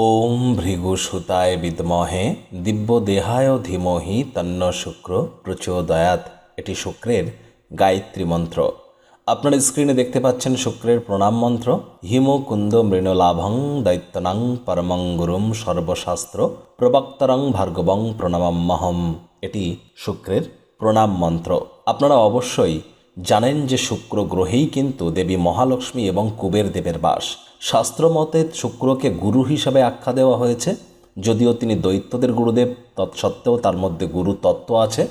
ওম ভৃগুসুতায় বিদ্মহে দিব্যদেহায় ধীমহি তন্ন শুক্র প্রচোদয়াত এটি শুক্রের গায়ত্রী মন্ত্র। আপনার স্ক্রিনে দেখতে পাচ্ছেন শুক্রের প্রণাম মন্ত্র। হিম কুন্দ মৃণলাভং দৈত্যনাং পরমং গুরুম সর্বশাস্ত্র প্রবক্তরং ভার্গবং প্রণামাম্যহম এটি শুক্রের প্রণাম মন্ত্র। আপনারা অবশ্যই জানেন যে শুক্র গ্রহেই কিন্তু দেবী মহালক্ষ্মী এবং কুবের দেবের বাস। শাস্ত্রমতে শুক্রকে গুরু হিসাবে আখ্যা দেওয়া হয়েছে, যদিও তিনি দৈত্যদের গুরুদেব, তৎসত্ত্বেও তার মধ্যে গুরু তত্ত্ব আছে।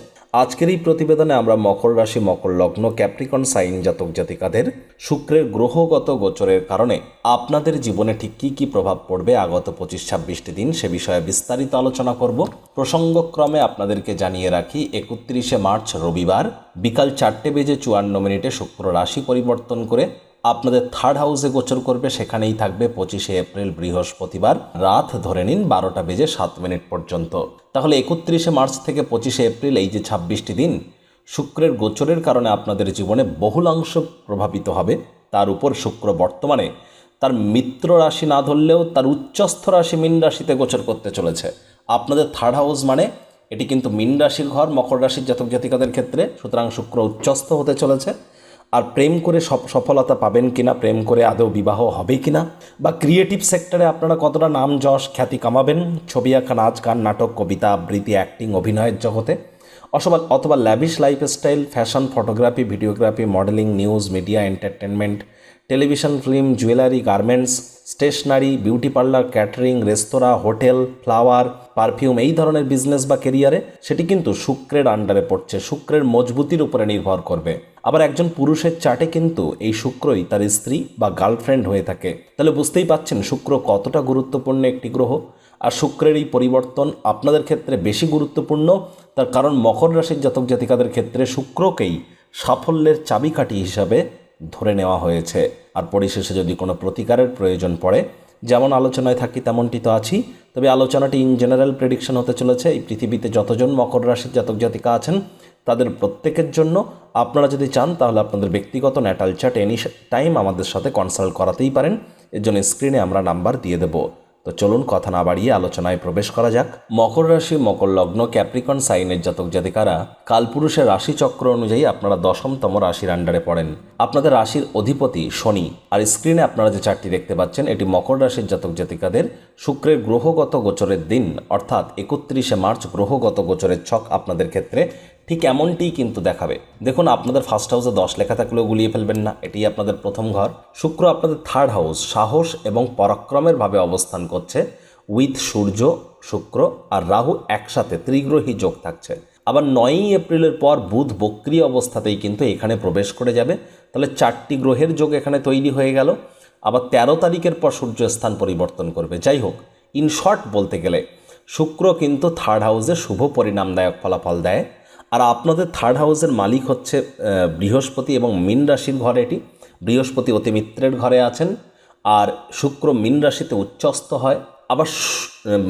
আজকের এই প্রতিবেদনে আমরা মকর রাশি, মকর লগ্ন, ক্যাপ্রিকন, সাইন জাতক জাতিকাদের শুক্রের গ্রহগত গোচরের কারণে আপনাদের জীবনে ঠিক কী কী প্রভাব পড়বে আগত পঁচিশ ছাব্বিশটি দিন সে বিষয়ে বিস্তারিত আলোচনা করব। প্রসঙ্গক্রমে আপনাদেরকে জানিয়ে রাখি, একত্রিশে মার্চ রবিবার বিকাল চারটে বেজে চুয়ান্ন মিনিটে শুক্র রাশি পরিবর্তন করে আপনাদের থার্ড হাউসে গোচর করবে, সেখানেই থাকবে পঁচিশে এপ্রিল, বৃহস্পতিবার। রাত ধরে নিন, বারোটা বেজে সাত মিনিট পর্যন্ত। তাহলে একত্রিশে মার্চ থেকে পঁচিশে এপ্রিল, এই যে ছাব্বিশটি দিন, শুক্রের গোচরের কারণে আপনাদের জীবনে বহুলাংশ প্রভাবিত হবে। তার উপর শুক্র বর্তমানে তার মিত্র রাশি না ধরলেও তার উচ্চস্থ রাশি মীন রাশিতে গোচর করতে চলেছে। আপনাদের থার্ড হাউস মানে এটি কিন্তু মীন রাশির ঘর, মকর রাশির জাতক জাতিকাদের ক্ষেত্রে। সুতরাং শুক্র উচ্চস্থ হতে চলেছে। আর প্রেম করে সফ- সফলতা পাবেন কিনা, প্রেম করে আদৌ বিবাহ হবে কিনা? বা ক্রিয়েটিভ সেক্টরে আপনারা কতটা নাম যশ খ্যাতি কামাবেন? ছবি আঁকা নাচ গান, নাটক, কবিতা, আবৃত্তি অ্যাক্টিং অভিনয়ের জগতে? অথবা অথবা lavish lifestyle fashion photography videography modelling news media entertainment television film, jewellery, garments, stationery, beauty parlour, catering, restaurant, hotel, flower, perfume এই ধরনের বিজনেস বা কেরিয়ারে সেটি কিন্তু শুক্রের আন্ডারে পড়ছে। শুক্রের মজবুতির উপরে নির্ভর করবে। আবার একজন পুরুষের চাটে কিন্তু এই শুক্রই তার স্ত্রী বা গার্লফ্রেন্ড হয়ে থাকে। তাহলে বুঝতেই পাচ্ছেন শুক্র কতটা গুরুত্বপূর্ণ একটি গ্রহ। আর শুক্রের এই পরিবর্তন আপনাদের ক্ষেত্রে বেশি গুরুত্বপূর্ণ। তার কারণ মকর রাশির জাতক জাতিকাদের ক্ষেত্রে শুক্রকেই সাফল্যের চাবিকাঠি হিসাবে ধরে নেওয়া হয়েছে। আর পরিশেষে যদি কোনো প্রতিকারের প্রয়োজন পড়ে, যেমন আলোচনায় থাকি তেমনটি তো আছি। তবে আলোচনাটি ইন জেনারেল প্রেডিকশন হতে চলেছে। এই পৃথিবীতে যতজন মকর রাশির জাতক জাতিকা আছেন, তাদের প্রত্যেকের জন্য আপনারা যদি চান, তাহলে আপনাদের ব্যক্তিগত ন্যাটাল চার্ট এনি টাইম আমাদের সাথে কনসাল্ট করাতেই পারেন। এর জন্য স্ক্রিনে আমরা নাম্বার দিয়ে দেবো। তো চলুন কথা না বাড়িয়ে আলোচনায় প্রবেশ করা যাক। মকর রাশি, মকর লগ্ন, ক্যাপ্রিকন, সাইনের জাতক জাতিকারা কালপুরুষের রাশি চক্র অনুযায়ী আপনারা দশমতম রাশির আন্ডারে পড়েন। আপনাদের রাশির অধিপতি শনি, আর স্ক্রিনে আপনারা যে চারটি দেখতে পাচ্ছেন, এটি মকর রাশির জাতক জাতিকাদের শুক্রের গ্রহগত গোচরের দিন, অর্থাৎ একত্রিশে মার্চ গ্রহগত গোচরের ছক আপনাদের ক্ষেত্রে ঠিক এমনটিই কিন্তু দেখাবে। দেখুন, আপনাদের ফার্স্ট হাউসে দশ লেখা থাকলেও গুলিয়ে ফেলবেন না এটি আপনাদের প্রথম ঘর। শুক্র আপনাদের থার্ড হাউস সাহস এবং পরাক্রমের ভাবে অবস্থান করছে। উইথ সূর্য, শুক্র আর রাহু একসাথে ত্রিগ্রহী যোগ থাকছে। আবার নয়ই এপ্রিলের পর বুধ বক্রি অবস্থাতেই কিন্তু এখানে প্রবেশ করে যাবে। তাহলে চারটি গ্রহের যোগ এখানে তৈরি হয়ে গেল। আবার তেরো তারিখের পর সূর্য স্থান পরিবর্তন করবে। যাই হোক ইন শর্ট বলতে গেলে, শুক্র কিন্তু থার্ড হাউসে শুভ পরিণামদায়ক ফলাফল দেয়। আর আপনাদের থার্ড হাউসের মালিক হচ্ছে বৃহস্পতি এবং মীন রাশির ঘরে এটি। বৃহস্পতি অতিমিত্রের ঘরে আছেন আর শুক্র মীন রাশিতে উচ্চস্ত হয়। আবার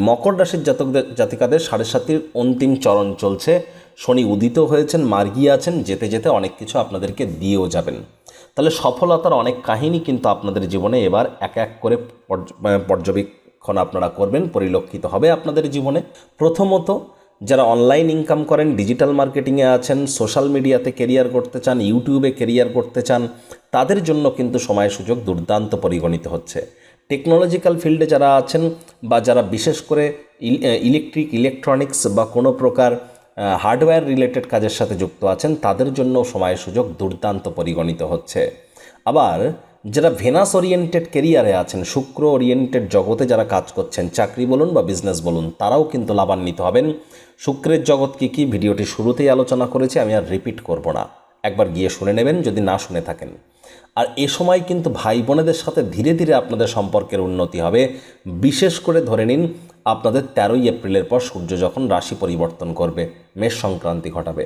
মকর রাশির জাতকদের, জাতিকাদের সাড়ে সাতির অন্তিম চরণ চলছে। শনি উদিত হয়েছেন মার্গিয়ে আছেন, যেতে যেতে অনেক কিছু আপনাদেরকে দিয়েও যাবেন। তাহলে সফলতার অনেক কাহিনী কিন্তু আপনাদের জীবনে এবার এক এক করে পর্যবেক্ষণ আপনারা করবেন, পরিলক্ষিত হবে আপনাদের জীবনে। প্রথমত যারা অনলাইন ইনকাম করেন ডিজিটাল মার্কেটিংয়ে আছেন সোশ্যাল মিডিয়াতে কেরিয়ার করতে চান ইউটিউবে কেরিয়ার করতে চান, তাদের জন্য কিন্তু সময় সুযোগ দুর্দান্ত পরিগণিত হচ্ছে। টেকনোলজিক্যাল ফিল্ডে যারা আছেন বা যারা বিশেষ করে ইলেকট্রিক ইলেকট্রনিক্স বা কোনো প্রকার হার্ডওয়্যার রিলেটেড কাজের সাথে যুক্ত আছেন, তাদের জন্য সময় সুযোগ দুর্দান্ত পরিগণিত হচ্ছে। আবার যারা ভেনাস ওরিয়েন্টেড কেরিয়ারে আছেন, শুক্র ওরিয়েন্টেড জগতে যারা কাজ করছেন, চাকরি বলুন বা বিজনেস বলুন, তারাও কিন্তু লাভান্বিত হবেন। শুক্রের জগৎ কি কি? ভিডিওটি শুরুতেই আলোচনা করেছি, আমি আর রিপিট করব না। একবার গিয়ে শুনে নেবেন, যদি না শুনে থাকেন। আর এ সময় কিন্তু ভাই বোনেদের সাথে ধীরে ধীরে আপনাদের সম্পর্কের উন্নতি হবে। বিশেষ করে ধরে নিন, আপনাদের তেরোই এপ্রিলের পর সূর্য যখন রাশি পরিবর্তন করবে, মেষ সংক্রান্তি ঘটাবে।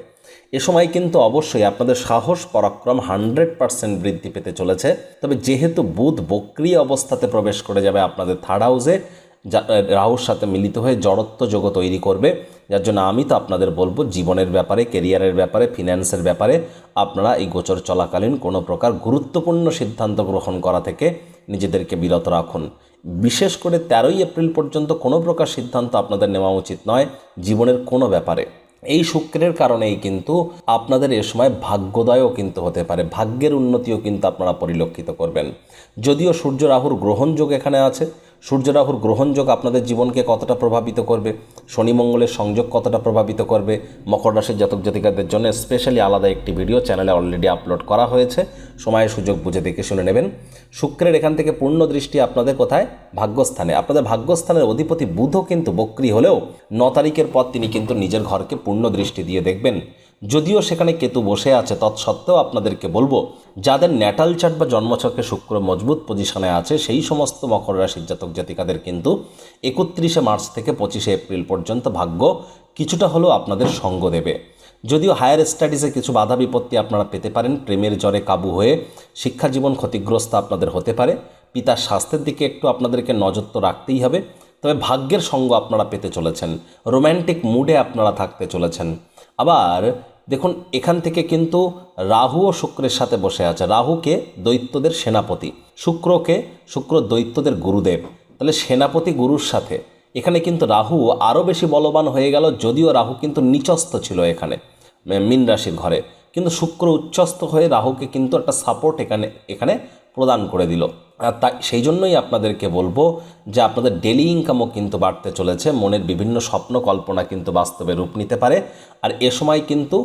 এ সময় কিন্তু অবশ্যই আপনাদের সাহস, পরাক্রম হান্ড্রেড পার্সেন্ট বৃদ্ধি পেতে চলেছে। তবে যেহেতু বুধ বক্রিয় অবস্থাতে প্রবেশ করে যাবে আপনাদের থার্ড হাউসে রাহুর সাথে মিলিত হয়ে জড়ত্ব যোগ তৈরি করবে। যার জন্য আমি তো আপনাদের বলব, জীবনের ব্যাপারে কেরিয়ারের ব্যাপারে ফিন্যান্সের ব্যাপারে আপনারা এই গোচর চলাকালীন কোনো প্রকার গুরুত্বপূর্ণ সিদ্ধান্ত গ্রহণ করা থেকে নিজেদেরকে বিরত রাখুন। বিশেষ করে তেরোই এপ্রিল পর্যন্ত কোনো প্রকার সিদ্ধান্ত আপনাদের নেওয়া উচিত নয় জীবনের কোনো ব্যাপারে। এই শুক্রের কারণেই কিন্তু আপনাদের এ সময় ভাগ্যোদয়ও কিন্তু হতে পারে, ভাগ্যের উন্নতিও কিন্তু আপনারা পরিলক্ষিত করবেন। যদিও সূর্য রাহুর গ্রহণযোগ এখানে আছে সূর্য রাহুর গ্রহণযোগ আপনাদের জীবনকে কতটা প্রভাবিত করবে? শনি মঙ্গলের সংযোগ কতটা প্রভাবিত করবে? মকর রাশির জাতক জাতিকাদের জন্য স্পেশালি আলাদা একটি ভিডিও চ্যানেলে অলরেডি আপলোড করা হয়েছে। সময়ের সুযোগ বুঝে দেখে শুনে নেবেন। শুক্রের এখান থেকে পূর্ণ দৃষ্টি আপনাদের কোথায়? ভাগ্যস্থানে। আপনাদের ভাগ্যস্থানের অধিপতি বুধও কিন্তু বক্রি হলেও ন তারিখের পর তিনি কিন্তু নিজের ঘরকে পূর্ণ দৃষ্টি দিয়ে দেখবেন। যদিও সেখানে কেতু বসে আছে, তৎসত্ত্বেও আপনাদেরকে বলব, যাদের ন্যাটাল চার্ট বা জন্মছকে শুক্র মজবুত পজিশনে আছে, সেই সমস্ত মকর রাশির জাতক জাতিকাদের কিন্তু একত্রিশে মার্চ থেকে পঁচিশে এপ্রিল পর্যন্ত ভাগ্য কিছুটা হলেও আপনাদের সঙ্গ দেবে। যদিও হায়ার স্টাডিজে কিছু বাধা বিপত্তি আপনারা পেতে পারেন, প্রেমের জ্বরে কাবু হয়ে শিক্ষা জীবন ক্ষতিগ্রস্ত আপনাদের হতে পারে, পিতার স্বাস্থ্যের দিকে একটু আপনাদেরকে নজর তো রাখতেই হবে, তবে ভাগ্যের সঙ্গ আপনারা পেতে চলেছেন রোম্যান্টিক মুডে আপনারা থাকতে চলেছেন। আবার দেখুন, এখান থেকে কিন্তু রাহু ও শুক্রের সাথে বসে আছে। রাহুকে দৈত্যদের সেনাপতি। শুক্রকে শুক্র দৈত্যদের গুরুদেব। তাহলে সেনাপতি গুরুর সাথে। এখানে কিন্তু রাহু আরও বেশি বলবান হয়ে গেল, যদিও রাহু কিন্তু নিচস্থ ছিল এখানে মিন রাশির ঘরে। কিন্তু শুক্র উচ্চস্থ হয়ে রাহুকে কিন্তু একটা সাপোর্ট এখানে এখানে প্রদান করে দিল। আর তাই সেই জন্যই আপনাদেরকে বলব যে আপনাদের ডেলি ইনকামও কিন্তু বাড়তে চলেছে, মনের বিভিন্ন স্বপ্ন কল্পনা কিন্তু বাস্তবে রূপ নিতে পারে। আর এ সময় কিন্তু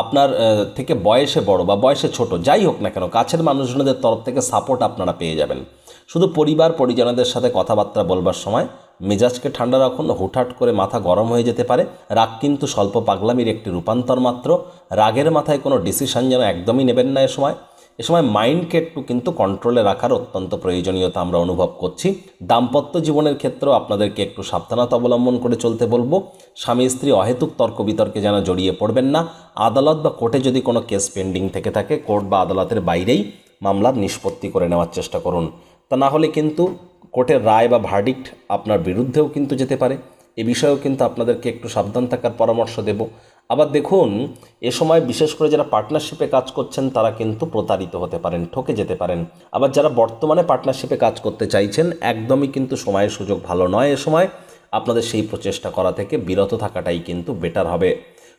আপনার থেকে বয়সে বড় বা বয়সে ছোট, যাই হোক না কেন, কাছের মানুষজনদের তরফ থেকে সাপোর্ট আপনারা পেয়ে যাবেন। শুধু পরিবার পরিজনদের সাথে কথাবার্তা বলবার সময় মেজাজকে ঠান্ডা রাখুন, হুটহাট করে মাথা গরম হয়ে যেতে পারে। রাগ কিন্তু স্বল্প পাগলামির একটি রূপান্তর মাত্র। রাগের মাথায় কোনো ডিসিশন যেন একদমই নেবেন না এ সময়। এ সময় মাইন্ডকে একটু কিন্তু কন্ট্রোলে রাখার অত্যন্ত প্রয়োজনীয়তা আমরা অনুভব করছি। দাম্পত্য জীবনের ক্ষেত্রেও আপনাদেরকে একটু সাবধানতা অবলম্বন করে চলতে বলব। স্বামী, স্ত্রী অহেতুক তর্ক বিতর্কে যেন জড়িয়ে পড়বেন না। আদালত বা কোর্টে যদি কোনো কেস পেন্ডিং থেকে থাকে, কোর্ট বা আদালতের বাইরেই মামলার নিষ্পত্তি করে নেওয়ার চেষ্টা করুন। তা না হলে কিন্তু কোর্টের রায় বা ভার্ডিক্ট আপনার বিরুদ্ধেও কিন্তু যেতে পারে। এ বিষয়েও কিন্তু আপনাদেরকে একটু সাবধান থাকার পরামর্শ দেব। আবার দেখুন, এ সময় বিশেষ করে যারা পার্টনারশিপে কাজ করছেন, তারা কিন্তু প্রতারিত হতে পারেন, ঠকে যেতে পারেন। আবার যারা বর্তমানে পার্টনারশিপে কাজ করতে চাইছেন, একদমই কিন্তু সময়ের সুযোগ ভালো নয় এ সময়। আপনাদের সেই প্রচেষ্টা করা থেকে বিরত থাকাটাই কিন্তু বেটার হবে।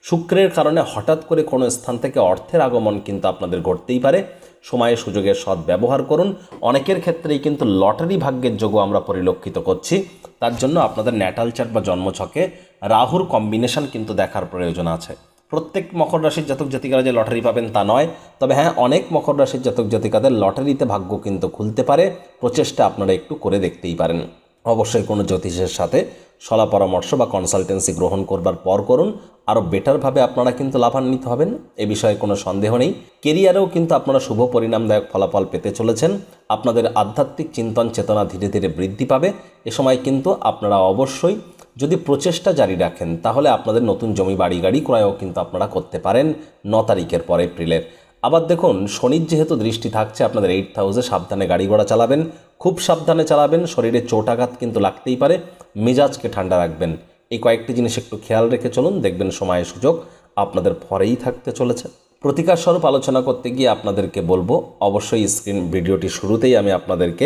শুক্রের কারণে হঠাৎ করে কোনো স্থান থেকে অর্থের আগমন কিন্তু আপনাদের ঘটতেই পারে। সময়ের সুযোগের সৎ ব্যবহার করুন। অনেকের ক্ষেত্রেই কিন্তু লটারি ভাগ্যের যোগও আমরা পরিলক্ষিত করছি। তার জন্য আপনাদের ন্যাটাল চার্ট বা জন্মছকে রাহুর কম্বিনেশন কিন্তু দেখার প্রয়োজন আছে। প্রত্যেক মকর রাশির জাতক জাতিকারা যে লটারি পাবেন তা নয়। তবে হ্যাঁ অনেক মকর রাশির জাতক জাতিকাদের লটারিতে ভাগ্য কিন্তু খুলতে পারে। প্রচেষ্টা আপনারা একটু করে দেখতেই পারেন। অবশ্যই কোনো জ্যোতিষের সাথে সলা পরামর্শ বা কনসালটেন্সি গ্রহণ করবার পর করুন। আরও বেটারভাবে আপনারা কিন্তু লাভান্বিত হবেন। এ বিষয়ে কোনো সন্দেহ নেই। কেরিয়ারেও কিন্তু আপনারা শুভ পরিণামদায়ক ফলাফল পেতে চলেছেন। আপনাদের আধ্যাত্মিক চিন্তন চেতনা ধীরে ধীরে বৃদ্ধি পাবে। এ সময় কিন্তু আপনারা অবশ্যই যদি প্রচেষ্টা জারি রাখেন, তাহলে আপনাদের নতুন জমি, বাড়ি, গাড়ি ক্রয়ও কিন্তু আপনারা করতে পারেন ন তারিখের পর এপ্রিলের। আবার দেখুন, শনির যেহেতু দৃষ্টি থাকছে, আপনাদের এইট হাউসে সাবধানে গাড়ি ঘোড়া চালাবেন। খুব সাবধানে চালাবেন, শরীরে চোট আঘাত কিন্তু লাগতেই পারে। মেজাজকে ঠান্ডা রাখবেন। এই কয়েকটি জিনিস একটু খেয়াল রেখে চলুন, দেখবেন সময়ের সুযোগ আপনাদের পরেই থাকতে চলেছে। প্রতিকার স্বরূপ আলোচনা করতে গিয়ে আপনাদেরকে বলব, অবশ্যই স্ক্রিন ভিডিওটি শুরুতেই আমি আপনাদেরকে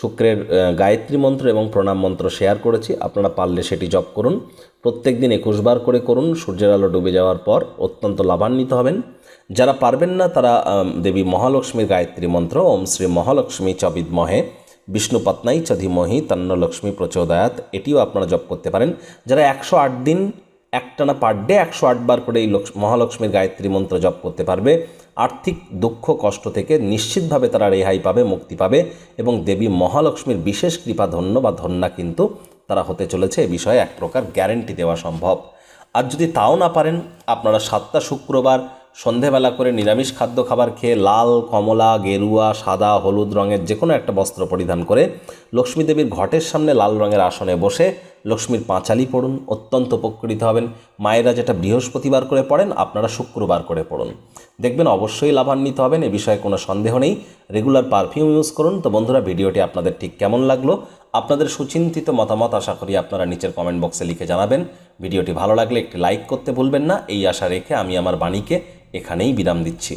শুক্রের গায়ত্রী মন্ত্র এবং প্রণাম মন্ত্র শেয়ার করেছি। আপনারা পারলে সেটি জপ করুন। প্রত্যেক দিন একুশ বার করে করুন। সূর্যের আলো ডুবে যাওয়ার পর অত্যন্ত লাভান্বিত হবেন। যারা পারবেন না তারা দেবী মহালক্ষ্মীর গায়ত্রী মন্ত্র, ওম শ্রী মহালক্ষ্মী চ বিদ্মহে বিষ্ণু পত্নাই চ ধীমহি তন্ন লক্ষ্মী প্রচোদয়াত, এটিও আপনারা জপ করতে পারেন। যারা একশো আট দিন একটানা পার ডে একশো আটবার করে এই লক্ষ- মহালক্ষ্মীর গায়ত্রী মন্ত্র জপ করতে পারবে। আর্থিক দুঃখ, কষ্ট থেকে নিশ্চিতভাবে তারা রেহাই পাবে, মুক্তি পাবে এবং দেবী মহালক্ষ্মীর বিশেষ কৃপা, ধন্য বা ধন্যা কিন্তু তারা হতে চলেছে। এ বিষয়ে এক প্রকার গ্যারেন্টি দেওয়া সম্ভব। আর যদি তাও না পারেন, আপনারা সাতটা শুক্রবার সন্ধেবেলা করে নিরামিষ খাদ্য খাবার খেয়ে লাল, কমলা, গেরুয়া, সাদা, হলুদ রঙের যে কোনো একটা বস্ত্র পরিধান করে লক্ষ্মী দেবীর ঘটের সামনে লাল রঙের আসনে বসে লক্ষ্মীর পাঁচালি পড়ুন, অত্যন্ত উপকৃত হবেন। মায়েরা যেটা বৃহস্পতিবার করে পড়েন, আপনারা শুক্রবার করে পড়ুন। দেখবেন অবশ্যই লাভান্বিত হবেন, এ বিষয়ে কোনো সন্দেহ নেই। রেগুলার পারফিউম ইউজ করুন। তো বন্ধুরা, ভিডিওটি আপনাদের ঠিক কেমন লাগল? আপনাদের সুচিন্তিত মতামত আশা করি আপনারা নিচের কমেন্ট বক্সে লিখে জানাবেন। ভিডিওটি ভালো লাগলে একটি লাইক করতে ভুলবেন না। এই আশা রেখে আমি আমার বাণীকে এখানেই বিরাম দিচ্ছি।